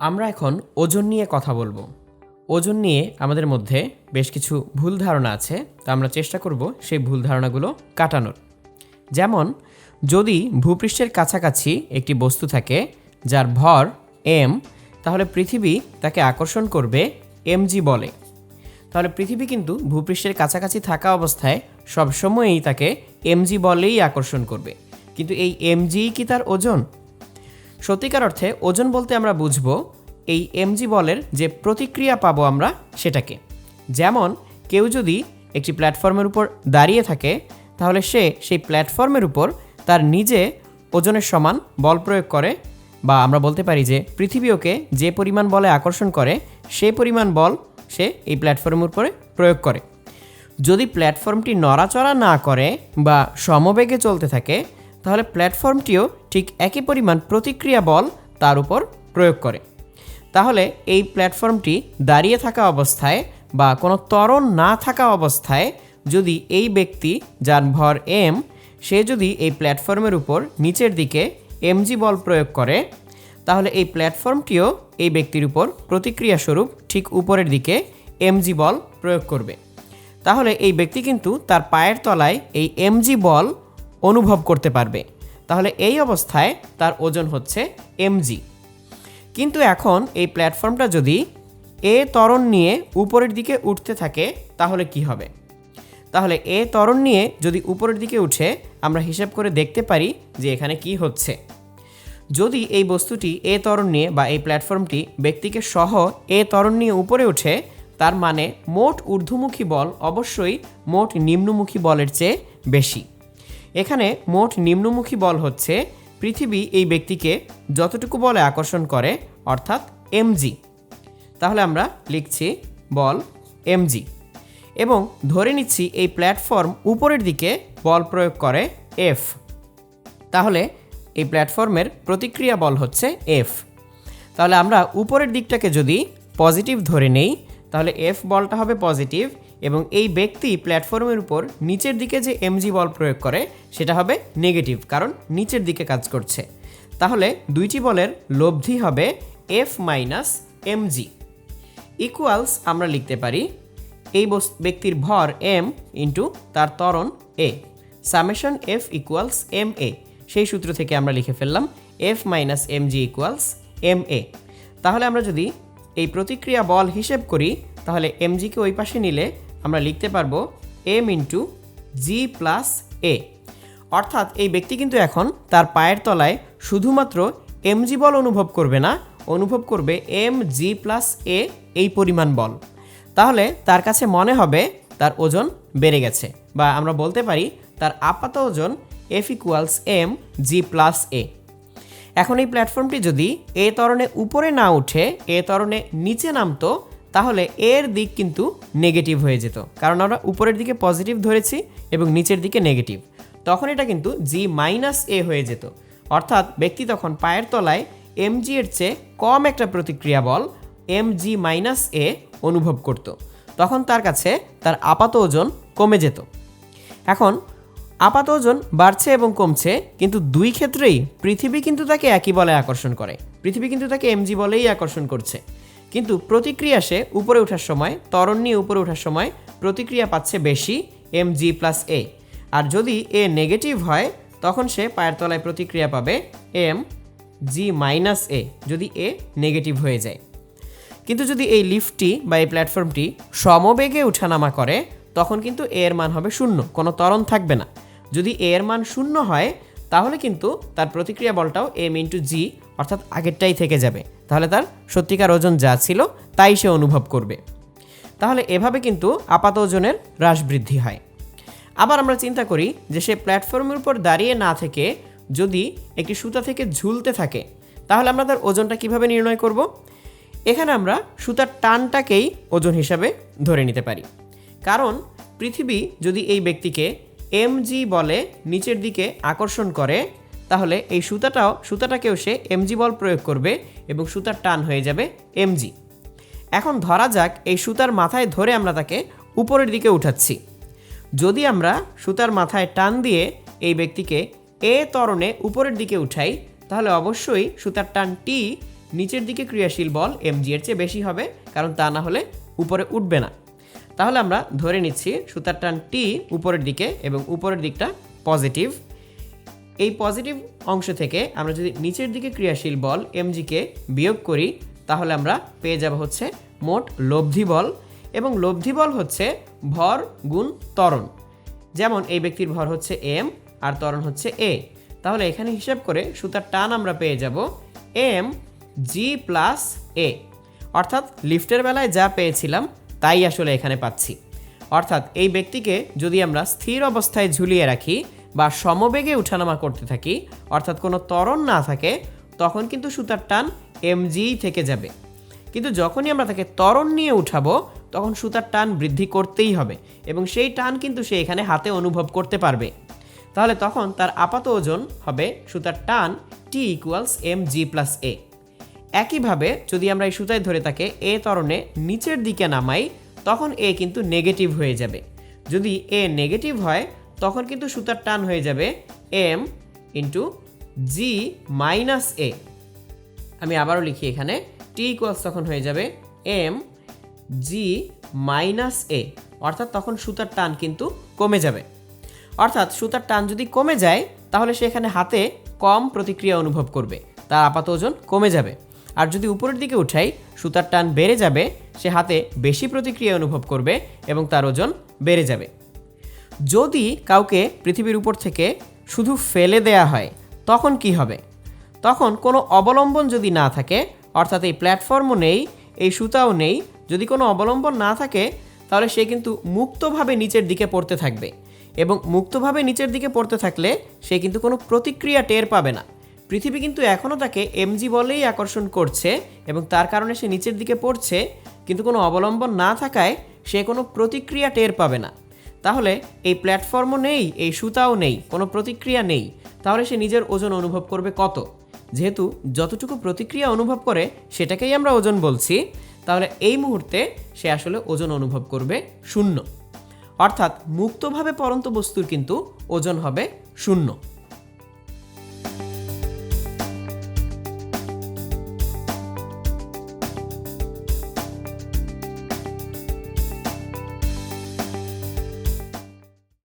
আমরা এখন ওজন নিয়ে কথা বলব। ওজন নিয়ে আমাদের মধ্যে বেশ কিছু ভুল ধারণা আছে, তা আমরা চেষ্টা করব সেই ভুল ধারণাগুলো কাটানোর। যেমন, যদি ভূপৃষ্ঠের কাছাকাছি একটি বস্তু থাকে, যার ভর এম তাহলে পৃথিবী তাকে আকর্ষণ করবে এমজি বলে। তাহলে পৃথিবী কিন্তু ভূপৃষ্ঠের কাছাকাছি থাকা অবস্থায় সবসময়ই তাকে এমজি বলেই আকর্ষণ করবে। কিন্তু এই এমজি কি তার ওজন? সত্যিকার অর্থে ওজন বলতে আমরা বুঝব এই এমজি বলের যে প্রতিক্রিয়া পাবো আমরা সেটাকে। যেমন, কেউ যদি একটি প্ল্যাটফর্মের উপর দাঁড়িয়ে থাকে, তাহলে সে সেই প্ল্যাটফর্মের উপর তার নিজে ওজনের সমান বল প্রয়োগ করে বা আমরা বলতে পারি যে পৃথিবী ওকে যে পরিমাণ বলে আকর্ষণ করে, সে পরিমাণ বল সে এই প্ল্যাটফর্মের উপরে প্রয়োগ করে। যদি প্ল্যাটফর্মটি নড়াচড়া না করে বা সমবেগে চলতে থাকে, তাহলে প্ল্যাটফর্মটিও ঠিক একই পরিমাণ প্রতিক্রিয়া বল তার উপর প্রয়োগ করে। তাহলে এই প্ল্যাটফর্মটি দাঁড়িয়ে থাকা অবস্থায় বা কোনো ত্বরণ না থাকা অবস্থায় যদি এই ব্যক্তি, যার ভর এম সে যদি এই প্ল্যাটফর্মের উপর নিচের দিকে এমজি বল প্রয়োগ করে, তাহলে এই প্ল্যাটফর্মটিও এই ব্যক্তির উপর প্রতিক্রিয়া স্বরূপ ঠিক উপরের দিকে এমজি বল প্রয়োগ করবে। তাহলে এই ব্যক্তি কিন্তু তার পায়ের তলায় এই এমজি বল অনুভব করতে পারবে। তাহলে এই অবস্থায় তার ওজন হচ্ছে এমজি কিন্তু এখন এই প্ল্যাটফর্মটা যদি এ ত্বরণ নিয়ে উপরের দিকে উঠতে থাকে, তাহলে কি হবে? তাহলে এ ত্বরণ নিয়ে যদি উপরের দিকে উঠে আমরা হিসাব করে দেখতে পারি যে এখানে কি হচ্ছে। যদি এই বস্তুটি এ ত্বরণ নিয়ে বা এই প্ল্যাটফর্মটি ব্যক্তিকে সহ এ ত্বরণ নিয়ে উপরে উঠে, তার মানে মোট ঊর্ধ্বমুখী বল অবশ্যই মোট নিম্নমুখী বলের চেয়ে বেশি। এখানে মোট নিম্নমুখী বল হচ্ছে পৃথিবী এই ব্যক্তিকে যতটুকু বলে আকর্ষণ করে, অর্থাৎ এমজি তাহলে আমরা লিখছি বল এমজি এবং ধরে নিচ্ছি এই প্ল্যাটফর্ম উপরের দিকে বল প্রয়োগ করে এফ তাহলে এই প্ল্যাটফর্মের প্রতিক্রিয়া বল হচ্ছে এফ তাহলে আমরা উপরের দিকটাকে যদি পজিটিভ ধরে নেই, তাহলে এফ বলটা হবে পজিটিভ এবং এই ব্যক্তি প্ল্যাটফর্মের উপর নিচের দিকে যে এমজি বল প্রয়োগ করে, সেটা হবে নেগেটিভ কারণ নিচের দিকে কাজ করছে। তাহলে দুইটি বলের লব্ধি হবে এফ মাইনাস এমজি ইকুয়ালস আমরা লিখতে পারি এই ব্যক্তির ভর এম ইন্টু তার ত্বরণ A summation F equals M A সেই সূত্র থেকে আমরা লিখে ফেললাম F minus M G equals M A তাহলে আমরা যদি এই প্রতিক্রিয়া বল হিসেব করি, তাহলে এম জিকে ওই পাশে নিলে আমরা লিখতে পারব M into G plus A অর্থাৎ এই ব্যক্তি কিন্তু এখন তার পায়ের তলায় শুধুমাত্র এমজি বল অনুভব করবে না, অনুভব করবে এম জি প্লাস এ এই পরিমাণ বল। তাহলে তার কাছে মনে হবে তার ওজন বেড়ে গেছে বা আমরা বলতে পারি তার আপাত ওজন F equals M G plus A এখন এই প্ল্যাটফর্মটি যদি এ তরণে উপরে না উঠে এ তরণে নিচে নামতো তাহলে এর দিক কিন্তু নেগেটিভ হয়ে যেত। কারণ আমরা উপরের দিকে পজিটিভ ধরেছি এবং নিচের দিকে নেগেটিভ তখন এটা কিন্তু জি মাইনাস এ হয়ে যেত। অর্থাৎ ব্যক্তি তখন পায়ের তলায় এমজি এর চেয়ে কম একটা প্রতিক্রিয়া বল এম জি মাইনাস এ অনুভব করত। তখন তার কাছে তার আপাত ওজন কমে যেত। এখন, আপাত ওজন বাড়ছে এবং কমছে, কিন্তু দুই ক্ষেত্রেই পৃথিবী কিন্তু তাকে একই বলে আকর্ষণ করে। পৃথিবী কিন্তু তাকে এমজি বলেই আকর্ষণ করছে। কিন্তু প্রতিক্রিয়া সে উপরে ওঠার সময় তরণ নিয়ে উপরে ওঠার সময় প্রতিক্রিয়া পাচ্ছে বেশি এম জি প্লাস এ আর যদি এ নেগেটিভ হয়, তখন সে পায়ের তলায় প্রতিক্রিয়া পাবে এম জি মাইনাস এ যদি এ নেগেটিভ হয়ে যায়। কিন্তু যদি এই লিফটটি বা এই প্ল্যাটফর্মটি সমবেগে ওঠানামা করে, তখন কিন্তু এ এর মান হবে শূন্য, কোনো তরণ থাকবে না। যদি এ এর মান শূন্য হয়, তাহলে কিন্তু তার প্রতিক্রিয়া বলটাও এম ইন্টু জি অর্থাৎ আগেরটাই থেকে যাবে। তাহলে তার সত্যিকার ওজন যা ছিল, তাই সে অনুভব করবে। তাহলে এভাবে কিন্তু আপাত ওজনের হ্রাস বৃদ্ধি হয়। আবার আমরা চিন্তা করি যে সে প্ল্যাটফর্মের উপর দাঁড়িয়ে না থেকে যদি একটি সুতা থেকে ঝুলতে থাকে, তাহলে আমরা তার ওজনটা কীভাবে নির্ণয় করব? এখানে আমরা সুতার টানটাকেই ওজন হিসাবে ধরে নিতে পারি। কারণ পৃথিবী যদি এই ব্যক্তিকে এমজি বলে নিচের দিকে আকর্ষণ করে তাহলে এই সুতাটাও, সুতাটাকেও সে এমজি বল প্রয়োগ করবে এবং সুতার টান হয়ে যাবে এমজি। এখন ধরা যাক এই সুতার মাথায় ধরে আমরা তাকে উপরের দিকে উঠাচ্ছি। যদি আমরা সুতার মাথায় টান দিয়ে এই ব্যক্তিকে এ তরণে উপরের দিকে উঠাই, তাহলে অবশ্যই সুতার টান টি নিচের দিকে ক্রিয়াশীল বল এমজি এর চেয়ে বেশি হবে, কারণ তা না হলে উপরে উঠবে না। তাহলে আমরা ধরে নিচ্ছি সুতার টান টি উপরের দিকে এবং উপরের দিকটা পজিটিভ। এই পজিটিভ অংশ থেকে আমরা যদি নিচের দিকে ক্রিয়াশীল বল এমজিকে বিয়োগ করি, তাহলে আমরা পেয়ে যাব হচ্ছে মোট লব্ধি বল এবং লব্ধি বল হচ্ছে ভর গুণ ত্বরণ। যেমন এই ব্যক্তির ভর হচ্ছে এম আর ত্বরণ হচ্ছে এ তাহলে এখানে হিসাব করে সুতার টান আমরা পেয়ে যাব এম জি প্লাস এ অর্থাৎ লিফটের বেলায় যা পেয়েছিলাম, তাই আসলে এখানে পাচ্ছি। অর্থাৎ এই ব্যক্তিকে যদি আমরা স্থির অবস্থায় ঝুলিয়ে রাখি বা সমবেগে উঠানামা করতে থাকি, অর্থাৎ কোনো ত্বরণ না থাকে, তখন কিন্তু সুতার টান এমজিই থেকে যাবে। কিন্তু যখনই আমরা তাকে ত্বরণ নিয়ে উঠাবো, তখন সুতার টান বৃদ্ধি করতেই হবে এবং সেই টান কিন্তু সে এখানে হাতে অনুভব করতে পারবে। তাহলে তখন তার আপাত ওজন হবে সুতার টান T equals M G plus A একইভাবে যদি আমরা এই সুতায় ধরে তাকে এ তরণে নিচের দিকে নামাই, তখন এ কিন্তু নেগেটিভ হয়ে যাবে। যদি এ নেগেটিভ হয় তখন কিন্তু সুতার টান হয়ে যাবে M into G minus A আমি আবারও লিখি এখানে টি ইকুয়ালস তখন হয়ে যাবে এম জি মাইনাস এ অর্থাৎ তখন সুতার টান কিন্তু কমে যাবে। অর্থাৎ সুতার টান যদি কমে যায়, তাহলে সে এখানে হাতে কম প্রতিক্রিয়া অনুভব করবে। তার আপাত ওজন কমে যাবে। আর যদি উপরের দিকে উঠাই, সুতার টান বেড়ে যাবে, সে হাতে বেশি প্রতিক্রিয়া অনুভব করবে এবং তার ওজন বেড়ে যাবে। যদি কাউকে পৃথিবীর উপর থেকে শুধু ফেলে দেয়া হয়, তখন কি হবে? তখন কোনো অবলম্বন যদি না থাকে, অর্থাৎ এই প্ল্যাটফর্মও নেই, এই সুতাও নেই, যদি কোনো অবলম্বন না থাকে, তাহলে সে কিন্তু মুক্তভাবে নিচের দিকে পড়তে থাকবে এবং মুক্তভাবে নিচের দিকে পড়তে থাকলে সে কিন্তু কোনো প্রতিক্রিয়া টের পাবে না। পৃথিবী কিন্তু এখনও তাকে এমজি বলেই আকর্ষণ করছে এবং তার কারণে সে নিচের দিকে পড়ছে, কিন্তু কোনো অবলম্বন না থাকায় সে কোনো প্রতিক্রিয়া টের পাবে না। তাহলে এই প্ল্যাটফর্মও নেই, এই সুতাও নেই, কোনো প্রতিক্রিয়া নেই। তাহলে সে নিজের ওজন অনুভব করবে কত? যেহেতু যতটুকু প্রতিক্রিয়া অনুভব করে, সেটাকেই আমরা ওজন বলছি। তাহলে এই মুহূর্তে সে আসলে ওজন অনুভব করবে শূন্য। অর্থাৎ মুক্তভাবে পরন্ত বস্তুর কিন্তু ওজন হবে শূন্য।